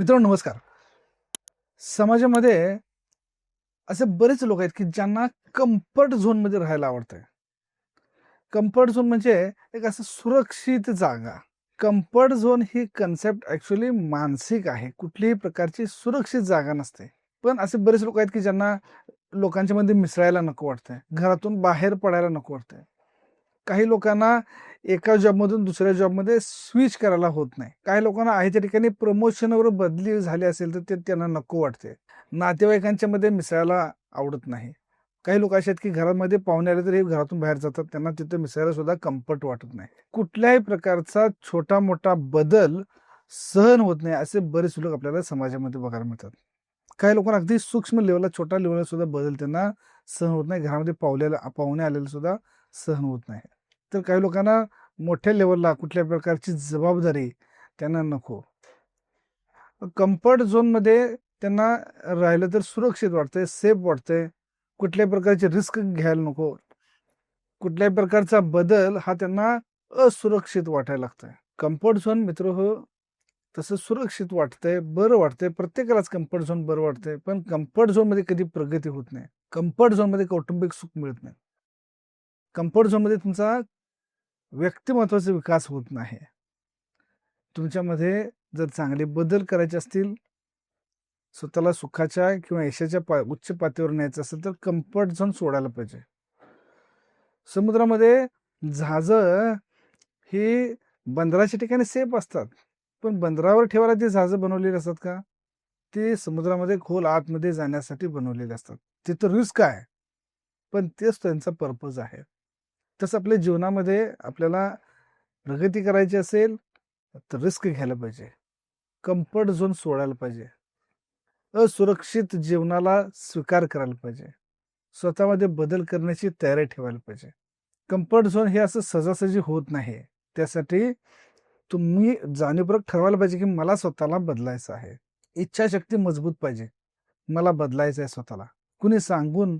मित्रांनो नमस्कार. समाजामध्ये असे बरेच लोक आहेत की ज्यांना कम्फर्ट झोनमध्ये राहायला आवडतंय. कम्फर्ट झोन म्हणजे एक असं सुरक्षित जागा. कम्फर्ट झोन ही कन्सेप्ट ॲक्च्युली मानसिक आहे. कुठलीही प्रकारची सुरक्षित जागा नसते. पण असे बरेच लोक आहेत की ज्यांना लोकांच्या मध्ये मिसळायला नको वाटतंय. घरातून बाहेर पडायला नको वाटतंय. काही लोकांना एका जॉबमधून दुसऱ्या जॉबमध्ये स्विच करायला होत नाही. काही लोकांना आहे त्या ठिकाणी प्रमोशनवर बदली झाली असेल तर ते त्यांना नको वाटते. नातेवाईकांच्या मध्ये मिसळायला आवडत नाही. काही लोक असे आहेत की घरामध्ये पाहुणे आले तरी घरातून बाहेर जातात त्यांना तिथे मिसळायला सुद्धा कम्फर्ट वाटत नाही. कुठल्याही प्रकारचा छोटा मोठा बदल सहन होत नाही असे बरेच लोक आपल्याला समाजामध्ये बघायला मिळतात. काही लोकांना अगदी सूक्ष्म लेवलला छोटा लेवलला सुद्धा बदल त्यांना सहन होत नाही. घरामध्ये पावलेला पाहुणे आलेले सुद्धा सहन होत नाही. तर काही लोकांना मोठ्या लेवलला कुठल्या प्रकारची जबाबदारी त्यांना नको. कम्फर्ट झोनमध्ये त्यांना राहिलं तर सुरक्षित वाटतंय सेफ वाटतंय. कुठल्याही प्रकारची रिस्क घ्यायला नको. कुठल्याही प्रकारचा बदल हा त्यांना असुरक्षित वाटायला लागतंय. कम्फर्ट झोन मित्र हो तसं सुरक्षित वाटतंय बरं वाटतंय. प्रत्येकालाच कम्फर्ट झोन बरं वाटतंय पण कम्फर्ट झोनमध्ये कधी प्रगती होत नाही. कम्फर्ट झोनमध्ये कौटुंबिक सुख मिळत नाही. कम्फर्ट झोनमध्ये तुमचा व्यक्तिमत्वाचा विकास होत नाही. तुमच्यामध्ये जर चांगले बदल करायचे असतील स्वतःला सुखाच्या किंवा यशाच्या पा उच्च पातळीवर न्यायचं असेल तर कम्फर्ट झोन सोडायला पाहिजे. समुद्रामध्ये जहाजं ही बंदराच्या ठिकाणी सेफ असतात. पण बंदरावर ठेवायला ती जहाजं बनवलेली असतात का? ते समुद्रामध्ये खोल आतमध्ये जाण्यासाठी बनवलेले असतात. तिथं रिस्क आहे. पण तेच त्यांचा पर्पज आहे. तसं आपल्या जीवनामध्ये आपल्याला प्रगती करायची असेल तर रिस्क घ्यायला पाहिजे. कम्फर्ट झोन सोडायला पाहिजे. असुरक्षित जीवनाला स्वीकार करायला पाहिजे. स्वतःमध्ये बदल करण्याची तयारी ठेवायला पाहिजे. कम्फर्ट झोन हे असं सहजासहजी होत नाही. त्यासाठी तुम्ही जाणीवपूर्वक ठरवायला पाहिजे की मला स्वतःला बदलायचं आहे. इच्छाशक्ती मजबूत पाहिजे. मला बदलायचं आहे स्वतःला. कुणी सांगून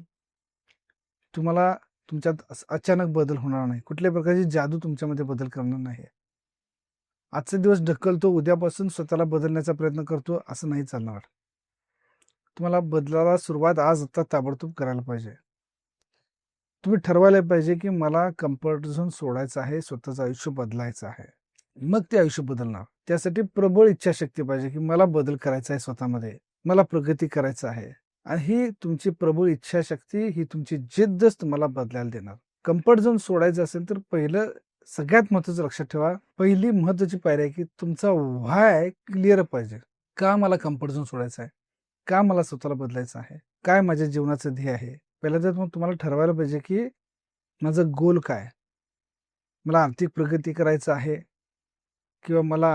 तुम्हाला तुमच्यात अचानक बदल होणार नाही. कुठल्याही प्रकारची जादू तुमच्यामध्ये बदल करणार नाही आजचे दिवस ढकलतो उद्यापासून स्वतःला बदलण्याचा प्रयत्न करतो असं नाही चालणार. तुम्हाला बदलाला सुरुवात आज आता ताबडतोब करायला पाहिजे. तुम्ही ठरवायला पाहिजे की मला कम्फर्ट झोन सोडायचं आहे स्वतःचं आयुष्य बदलायचं आहे. मग ते आयुष्य बदलणार. त्यासाठी प्रबळ इच्छाशक्ती पाहिजे की मला बदल करायचा आहे स्वतःमध्ये. मला प्रगती करायचं आहे. आणि ही तुमची प्रबळ इच्छाशक्ती ही तुमची जिद्दच तुम्हाला बदलायला देणार. कम्फर्ट झोन सोडायचं असेल तर पहिलं सगळ्यात महत्वाचं लक्षात ठेवा पहिली महत्वाची पायरी आहे की तुमचा व्हाय क्लिअर पाहिजे. का मला कम्फर्ट झोन सोडायचं आहे? का मला स्वतःला बदलायचं आहे? काय माझ्या जीवनाचं ध्येय आहे? पहिला तर मग तुम्हाला ठरवायला पाहिजे की माझं गोल काय मला आर्थिक प्रगती करायचं आहे? किंवा मला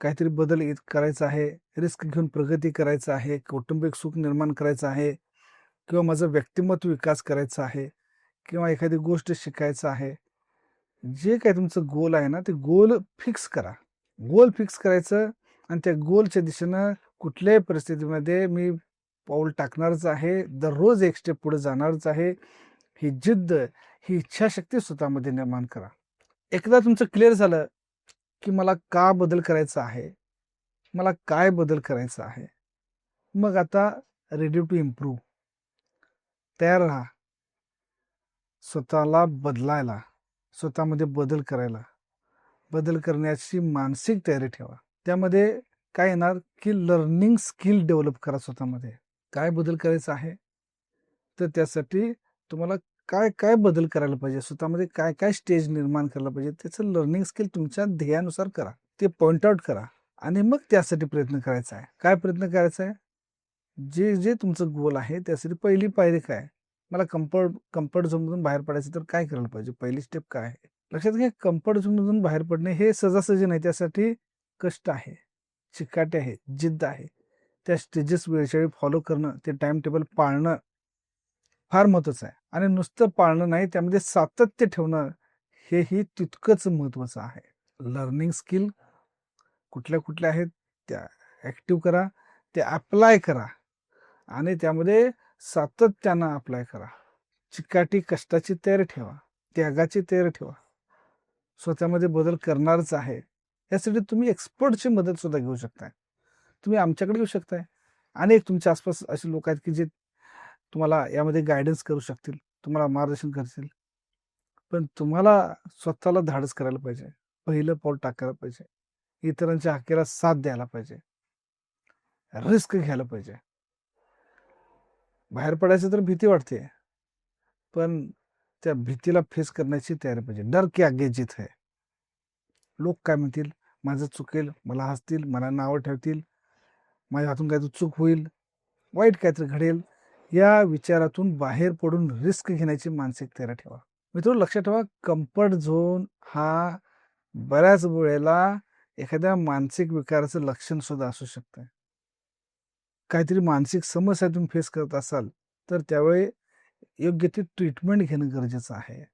काहीतरी बदल करायचा आहे रिस्क घेऊन प्रगती करायचं आहे कौटुंबिक सुख निर्माण करायचं आहे किंवा माझं व्यक्तिमत्व विकास करायचा आहे किंवा एखादी गोष्ट शिकायचं आहे. जे काय तुमचं गोल आहे ना ते गोल फिक्स करा. गोल फिक्स करायचं आणि त्या गोलच्या दिशेनं कुठल्याही परिस्थितीमध्ये मी पाऊल टाकणारच आहे दररोज एक स्टेप पुढे जाणारच आहे. ही जिद्द ही इच्छाशक्ती स्वतःमध्ये निर्माण करा. एकदा तुमचं क्लिअर झालं की मला का बदल करायचा आहे? मला काय बदल करायचा आहे? मग आता रेडी टू इम्प्रूव्ह तयार राहा. स्वतःला बदलायला. स्वतःमध्ये बदल करायला. बदल करण्याची मानसिक तयारी ठेवा. त्यामध्ये काय येणार? की लर्निंग स्किल डेव्हलप करा स्वतःमध्ये. काय बदल करायचा आहे? तर त्यासाठी तुम्हाला काय काय बदल करायला पाहिजे? स्वतःमध्ये काय काय स्टेज निर्माण करायला पाहिजे? त्याचं लर्निंग स्किल तुमच्या ध्येयानुसार करा. ते पॉइंट आउट करा. आणि मग त्यासाठी प्रयत्न करायचा आहे. काय प्रयत्न करायचा आहे? जे जे तुमचं गोल आहे त्यासाठी पहिली पायरी काय? मला कम्फर्ट कम्फर्ट झोनमधून बाहेर पडायचं तर काय करायला पाहिजे? पहिली स्टेप काय आहे? लक्षात घ्या कम्फर्ट झोनमधून बाहेर पडणे हे सजासजी नाही. त्यासाठी कष्ट आहे चिकाटे आहे जिद्द आहे. त्या स्टेजेस वेळच्यावेळी फॉलो करणं ते टाइम टेबल पाळणं फार महत्वाचं आहे. आणि नुसतं पाळणं नाही त्यामध्ये सातत्य ठेवणं हेही तितकंच महत्वाचं आहे. लर्निंग स्किल कुठल्या कुठल्या आहेत त्या ॲक्टिव्ह करा ते अप्लाय करा आणि त्यामध्ये सातत्यानं अप्लाय करा. चिकाटी कष्टाची तयारी ठेवा त्यागाची तयारी ठेवा. स्वतःमध्ये बदल करणारच आहे. यासाठी तुम्ही एक्सपर्टची मदत सुद्धा घेऊ शकताय. तुम्ही आमच्याकडे येऊ शकताय. अनेक तुमच्या आसपास असे लोक आहेत की जे तुम्हाला यामध्ये गायडन्स करू शकतील तुम्हाला मार्गदर्शन करतील पण तुम्हाला स्वतःला धाडस करायला पाहिजे. पहिलं पाऊल टाकायला पाहिजे. इतरांच्या हक्केला साथ द्यायला पाहिजे. रिस्क घ्यायला पाहिजे. बाहेर पडायचं तर भीती वाटते. पण त्या भीतीला फेस करण्याची तयारी पाहिजे. डर की आगे जीत है. लोक काय म्हणतील? माझं चुकेल मला हसतील मला नावं ठेवतील माझ्या हातून काहीतरी चूक होईल वाईट काहीतरी घडेल. या विचारातून बाहेर पडून रिस्क घेण्याची मानसिक ठेवा. मित्र लक्षात ठेवा कम्फर्ट झोन हा बऱ्याच वेळेला एखाद्या मानसिक विकाराचं लक्षण सुद्धा असू शकतं. काहीतरी मानसिक समस्या तुम्ही फेस करत असाल तर त्यावेळी योग्य ती ट्रीटमेंट घेणं गरजेचं आहे.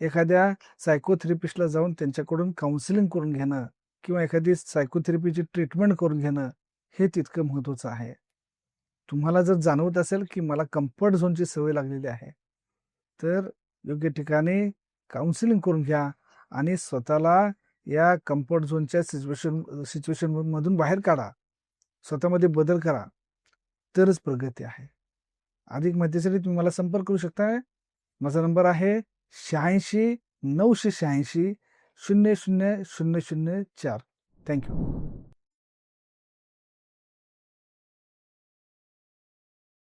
एखाद्या सायकोथेरपिस्टला जाऊन त्यांच्याकडून काउन्सिलिंग करून घेणं किंवा एखादी सायकोथेरपीची ट्रीटमेंट करून घेणं हे तितकं महत्त्वाचं आहे. तुम्हाला जर जाणवत असेल की मला कम्फर्ट झोनची सवय लागलेली आहे तर योग्य ठिकाणी काउन्सिलिंग करून घ्या आणि स्वतःला या कम्फर्ट झोनच्या सिच्युएशन सिच्युएशनमधून बाहेर काढा. स्वतःमध्ये बदल करा. तरच प्रगती आहे. अधिक माहितीसाठी तुम्ही मला संपर्क करू शकता माझा नंबर आहे शहाऐंशी नऊशे शहाऐंशी शून्य शून्य शून्य शून्य चार. थँक्यू